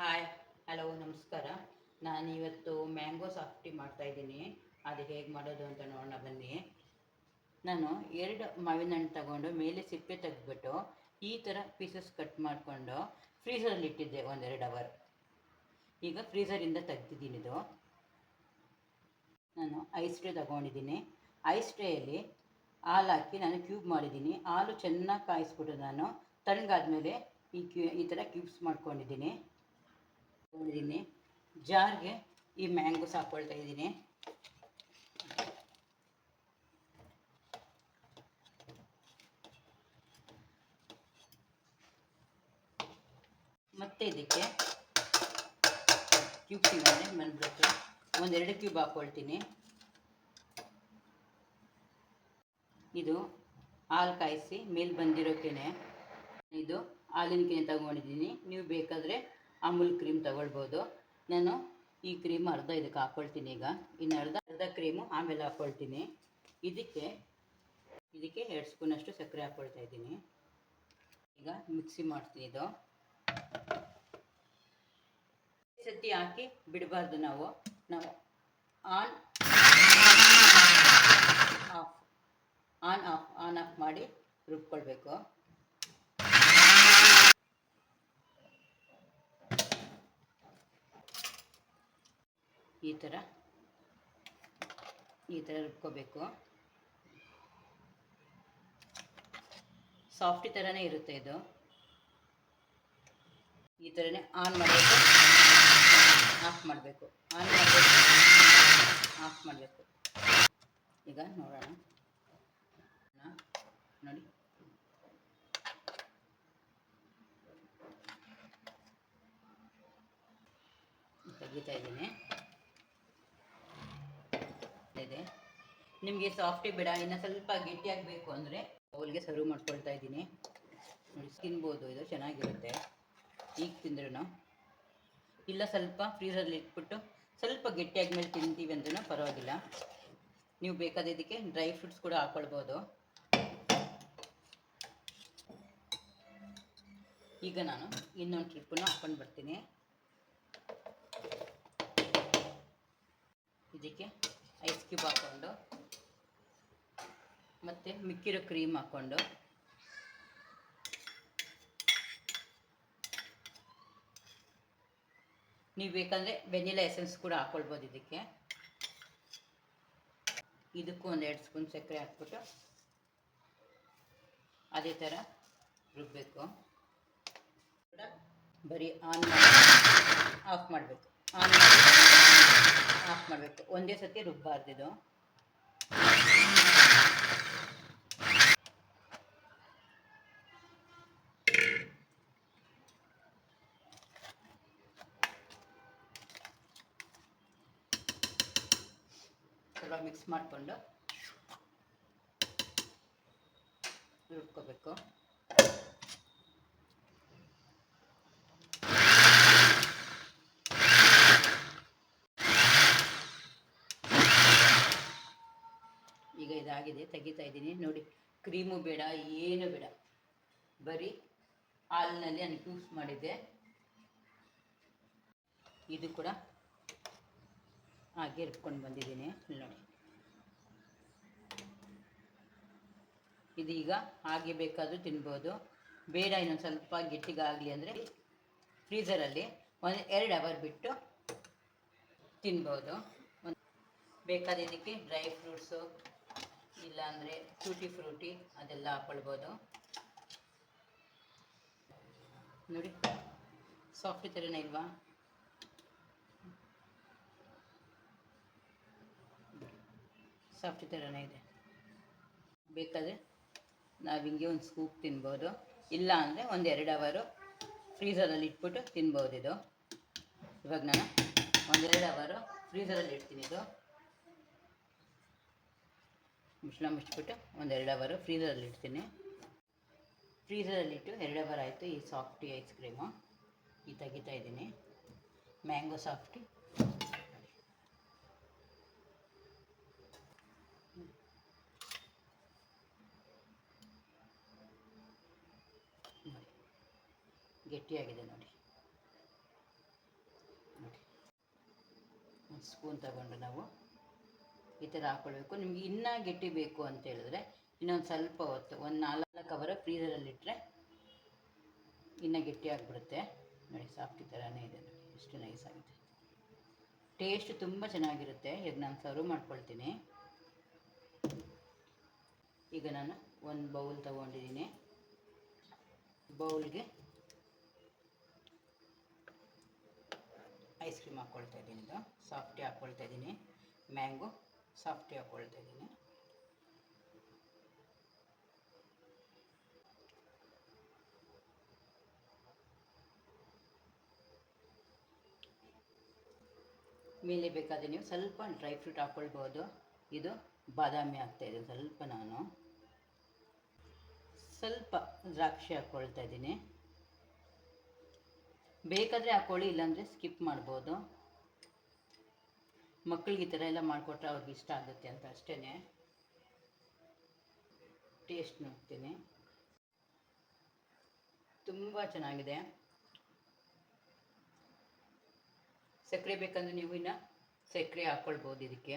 Hi hello ನಮಸ್ಕಾರ. ನಾನು ಇವತ್ತು ಮ್ಯಾಂಗೋ ಸಾಫ್ಟಿ ಮಾಡ್ತಾ ಇದ್ದೀನಿ. ಅದು ಹೇಗೆ ಮಾಡೋದು ಅಂತ ನೋಡೋಣ ಬನ್ನಿ. ನಾನು ಎರಡು ಮಾವಿನ ಹಣ್ಣು ತಗೊಂಡು ಮೇಲೆ ಸಿಪ್ಪೆ ತೆಗೆದ್ಬಿಟ್ಟು ಈ ಥರ ಪೀಸಸ್ ಕಟ್ ಮಾಡಿಕೊಂಡು ಫ್ರೀಸರಲ್ಲಿ ಇಟ್ಟಿದ್ದೆ ಒಂದೆರಡು ಅವರ್ ಈಗ ಫ್ರೀಸರಿಂದ ತೆಗ್ದಿದ್ದೀನಿ ಇದು. ನಾನು ಐಸ್ ಟ್ರೇ ತಗೊಂಡಿದ್ದೀನಿ. ಐಸ್ ಟ್ರೇಯಲ್ಲಿ ಹಾಲು ಹಾಕಿ ನಾನು ಕ್ಯೂಬ್ ಮಾಡಿದ್ದೀನಿ. ಹಾಲು ಚೆನ್ನಾಗಿ ಕಾಯಿಸ್ಬಿಟ್ಟು ನಾನು ತಣ್ಣಗಾದ್ಮೇಲೆ ಈ ಕ್ಯೂ ಈ ಥರ ಕ್ಯೂಬ್ಸ್ ಮಾಡ್ಕೊಂಡಿದ್ದೀನಿ. ತಗೊಂಡಿದ್ದೀನಿ. ಜಾರ್ಗೆ ಈ ಮ್ಯಾಂಗೋಸ್ ಹಾಕ್ಕೊಳ್ತಾ ಇದ್ದೀನಿ. ಮತ್ತೆ ಇದಕ್ಕೆ ಕ್ಯೂಬ್ಸ್ ಇದ್ದಾನೆ ಬಂದ್ಬಿಡುತ್ತೆ ಒಂದೆರಡು ಕ್ಯೂಬ್ ಹಾಕ್ಕೊಳ್ತೀನಿ ಇದು ಹಾಲು ಕಾಯಿಸಿ, ಮೇಲೆ ಬಂದಿರೋಕೆ ಇದು ಹಾಲಿನ ಕೆನೆ ತಗೊಂಡಿದ್ದೀನಿ. ನೀವು ಬೇಕಾದರೆ ಅಮೂಲ್ ಕ್ರೀಮ್ ತಗೊಳ್ಬೋದು. ನಾನು ಈ ಕ್ರೀಮ್ ಅರ್ಧ ಇದಕ್ಕೆ ಹಾಕ್ಕೊಳ್ತೀನಿ ಈಗ. ಇನ್ನು ಅರ್ಧ ಅರ್ಧ ಕ್ರೀಮು ಆಮೇಲೆ ಹಾಕ್ಕೊಳ್ತೀನಿ ಇದಕ್ಕೆ ಇದಕ್ಕೆ ಎರಡು ಸ್ಪೂನಷ್ಟು ಸಕ್ಕರೆ ಹಾಕ್ಕೊಳ್ತಾ ಇದ್ದೀನಿ. ಈಗ ಮಿಕ್ಸಿ ಮಾಡ್ತೀನಿ ಇದು. ಸತಿ ಹಾಕಿ ಬಿಡಬಾರ್ದು ನಾವು. ನಾವು on, off on off on, off ಮಾಡಿ ರುಬ್ಕೊಳ್ಬೇಕು. ಈ ಥರ. ಈ ಥರ ರುಬ್ಕೋಬೇಕು ಸಾಫ್ಟಿ ಥರನೇ ಇರುತ್ತೆ ಇದು. ಈ ಥರನೇ ಆನ್ ಮಾಡಬೇಕು. ಆಫ್ ಮಾಡಬೇಕು. ಆನ್ ಮಾಡಬೇಕು. ಆಫ್ ಮಾಡಬೇಕು. ಈಗ ನೋಡೋಣ. ನೋಡಿ. ತೆಗಿತಾ ಇದ್ದೀನಿ ಇದೆ ನಿಮಗೆ ಸಾಫ್ಟಿ ಬೇಡ, ಇನ್ನು ಸ್ವಲ್ಪ ಗಟ್ಟಿಯಾಗಬೇಕು ಅಂದರೆ ಅವಳಿಗೆ ಸರ್ವ್ ಮಾಡ್ಕೊಳ್ತಾ ಇದ್ದೀನಿ. ನೋಡಿ, ತಿನ್ಬೋದು, ಇದು ಚೆನ್ನಾಗಿರುತ್ತೆ. ಈಗ ತಿಂದ್ರೂ ಇಲ್ಲ ಸ್ವಲ್ಪ ಫ್ರೀಸರಲ್ಲಿ ಇಟ್ಬಿಟ್ಟು ಸ್ವಲ್ಪ ಗಟ್ಟಿಯಾದ ಮೇಲೆ ತಿಂತೀವಿ ಅಂದ್ರೂ ಪರವಾಗಿಲ್ಲ. ನೀವು ಬೇಕಾದ ಇದಕ್ಕೆ ಡ್ರೈ ಫ್ರೂಟ್ಸ್ ಕೂಡ ಹಾಕ್ಕೊಳ್ಬೋದು ಈಗ ನಾನು ಇನ್ನೊಂದು ಟ್ರಿಪ್ಪನ್ನು ಹಾಕ್ಕೊಂಡು ಬರ್ತೀನಿ. ಇದಕ್ಕೆ ಐಸ್ ಕ್ಯೂಬ್ ಹಾಕ್ಕೊಂಡು ಮತ್ತು ಮಿಕ್ಕಿರೋ ಕ್ರೀಮ್ ಹಾಕ್ಕೊಂಡು ನೀವು ಬೇಕಂದರೆ ವೆನಿಲಾ ಎಸೆನ್ಸ್ ಕೂಡ ಹಾಕ್ಕೊಳ್ಬೋದು ಇದಕ್ಕೆ. ಇದಕ್ಕೂ ಒಂದು ಎರಡು ಸ್ಪೂನ್ ಸಕ್ಕರೆ ಹಾಕ್ಬಿಟ್ಟು ಅದೇ ಥರ ರುಬ್ಬಬೇಕು ಬರೀ ಆನ್ ಮಾಡಿ ಆಫ್ ಮಾಡಬೇಕು. ಆನ್ ಆಫ್ ಮಾಡಬೇಕು. ಒಂದೇ ಸತಿ ರುಬ್ಬಾರ್ದು ಇದು. ಮಿಕ್ಸ್ ಮಾಡಿಕೊಂಡು ರುಬ್ಕೋಬೇಕು ಈಗ ಇದಾಗಿದೆ, ತೆಗಿತಾ ಇದ್ದೀನಿ. ನೋಡಿ, ಕ್ರೀಮು ಬೇಡ, ಏನು ಬೇಡ. ಬರೀ ಹಾಲಿನಲ್ಲಿ ನಾನು ಯೂಸ್ ಮಾಡಿದ್ದೆ. ಇದು ಕೂಡ ಹಾಗೆ ಇರ್ಕೊಂಡು ಬಂದಿದ್ದೀನಿ. ನೋಡಿ. ಇದೀಗ ಹಾಗೆ ಬೇಕಾದರೂ ತಿನ್ಬೋದು. ಬೇಡ, ಇನ್ನೊಂದು ಸ್ವಲ್ಪ ಗಟ್ಟಿಗಾಗಲಿ ಅಂದರೆ ಫ್ರೀಝರಲ್ಲಿ ಒಂದು ಎರಡು ಅವರ್ ಬಿಟ್ಟು ತಿನ್ಬೋದು. ಬೇಕಾದ ಇದಕ್ಕೆ ಡ್ರೈ ಫ್ರೂಟ್ಸು ಇಲ್ಲಾಂದರೆ ಟೂಟಿ ಫ್ರೂಟಿ ಅದೆಲ್ಲ ಹಾಕೊಳ್ಬೋದು. ನೋಡಿ ಸಾಫ್ಟ್ ಥರನೇ ಇಲ್ವಾ? ಸಾಫ್ಟ್ ಥರನೇ ಇದೆ. ಬೇಕಾದರೆ ನಾವು ಹಿಂಗೆ ಒಂದು ಸ್ಕೂಪ್ ತಿನ್ಬೋದು. ಇಲ್ಲ ಅಂದರೆ ಒಂದು ಎರಡು ಅವರು ಫ್ರೀಝರಲ್ಲಿ ಇಟ್ಬಿಟ್ಟು ತಿನ್ಬೋದು ಇದು. ಇವಾಗ ನಾನು ಒಂದೆರಡು ಅವರು ಫ್ರೀಝರಲ್ಲಿ ಇಡ್ತೀನಿ ಇದು. ಮುಚ್ಚಳ ಮುಚ್ಚಿಬಿಟ್ಟು ಒಂದು ಎರಡು ಅವರು ಫ್ರೀಸರಲ್ಲಿ ಇಡ್ತೀನಿ. ಫ್ರೀಸರಲ್ಲಿಟ್ಟು ಎರಡು ಅವರ್ ಆಯಿತು ಈ ಸಾಫ್ಟಿ ಐಸ್ ಕ್ರೀಮು ಈ ತೆಗಿತಾ ಇದ್ದೀನಿ. ಮ್ಯಾಂಗೋ ಸಾಫ್ಟಿ ಗಟ್ಟಿಯಾಗಿದೆ ನೋಡಿ. ಒಂದು ಸ್ಪೂನ್ ತಗೊಂಡು ನಾವು. ಈ ಥರ ಹಾಕ್ಕೊಳ್ಬೇಕು ನಿಮ್ಗೆ ಇನ್ನೂ ಗಟ್ಟಿ ಬೇಕು ಅಂತ ಹೇಳಿದ್ರೆ ಇನ್ನೊಂದು ಸ್ವಲ್ಪ ಹೊತ್ತು, ಒಂದು ನಾಲ್ಕು ಅವರ ಫ್ರೀಸರಲ್ಲಿಟ್ಟರೆ ಇನ್ನೂ ಗಟ್ಟಿ ಆಗಿಬಿಡುತ್ತೆ. ನೋಡಿ, ಸಾಫ್ಟ್ ಈ ಥರನೇ ಇದೆ ನೋಡಿ, ಎಷ್ಟು ನೈಸ್ ಆಗಿದೆ. ಟೇಸ್ಟ್ ತುಂಬ ಚೆನ್ನಾಗಿರುತ್ತೆ. ಈಗ ನಾನು ಸರ್ವ್ ಮಾಡ್ಕೊಳ್ತೀನಿ. ಈಗ ನಾನು ಒಂದು ಬೌಲ್ ತಗೊಂಡಿದ್ದೀನಿ. ಬೌಲ್ಗೆ ಐಸ್ ಕ್ರೀಮ್ ಹಾಕ್ಕೊಳ್ತಾ ಇದ್ದೀನಿ ಇದು. ಸಾಫ್ಟಿ ಹಾಕ್ಕೊಳ್ತಾ ಇದ್ದೀನಿ. ಮ್ಯಾಂಗೋ ಸಾಫ್ಟಿ ಹಾಕ್ಕೊಳ್ತಾ ಇದ್ದೀನಿ ಮೇಲೆ ಬೇಕಾದರೆ ನೀವು ಸ್ವಲ್ಪ ಡ್ರೈ ಫ್ರೂಟ್ ಹಾಕ್ಕೊಳ್ಬೋದು ಇದು ಬಾದಾಮಿ ಹಾಕ್ತಾಯಿದ್ದೀನಿ ಸ್ವಲ್ಪ ನಾನು. ಸ್ವಲ್ಪ ದ್ರಾಕ್ಷಿ ಹಾಕ್ಕೊಳ್ತಾ ಇದ್ದೀನಿ. ಬೇಕಾದರೆ ಹಾಕ್ಕೊಳ್ಳಿ ಇಲ್ಲಾಂದರೆ ಸ್ಕಿಪ್ ಮಾಡ್ಬೋದು. ಮಕ್ಕಳಿಗೆ ಈ ಥರ ಎಲ್ಲ ಮಾಡಿಕೊಟ್ರೆ ಅವ್ರಿಗೆ ಇಷ್ಟ ಆಗುತ್ತೆ ಅಂತ ಅಷ್ಟೇ ಟೇಸ್ಟ್ ನೋಡ್ತೀನಿ. ತುಂಬ ಚೆನ್ನಾಗಿದೆ. ಸಕ್ಕರೆ ಬೇಕಂದ್ರೆ ನೀವು ಇನ್ನು ಸಕ್ಕರೆ ಹಾಕ್ಕೊಳ್ಬೋದು ಇದಕ್ಕೆ.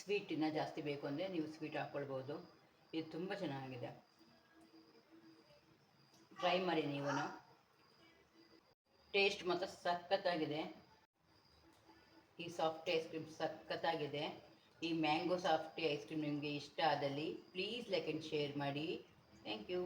ಸ್ವೀಟ್ ಇನ್ನೂ ಜಾಸ್ತಿ ಬೇಕು ಅಂದರೆ ನೀವು ಸ್ವೀಟ್ ಹಾಕ್ಕೊಳ್ಬೋದು ಇದು ತುಂಬ ಚೆನ್ನಾಗಿದೆ. ಟ್ರೈ ಮಾಡಿ ನೀವು ಟೇಸ್ಟ್ ಮಾತ್ರ ಸಖತ್ತಾಗಿದೆ. ಈ ಸಾಫ್ಟ್ ಐಸ್ ಕ್ರೀಮ್ ಸಖತ್ತಾಗಿದೆ. ಈ ಮ್ಯಾಂಗೋ ಸಾಫ್ಟ್ ಐಸ್ ಕ್ರೀಮ್ ನಿಮಗೆ ಇಷ್ಟ ಆದಲ್ಲಿ ಪ್ಲೀಸ್ ಲೈಕ್ ಆ್ಯಂಡ್ ಶೇರ್ ಮಾಡಿ. Thank you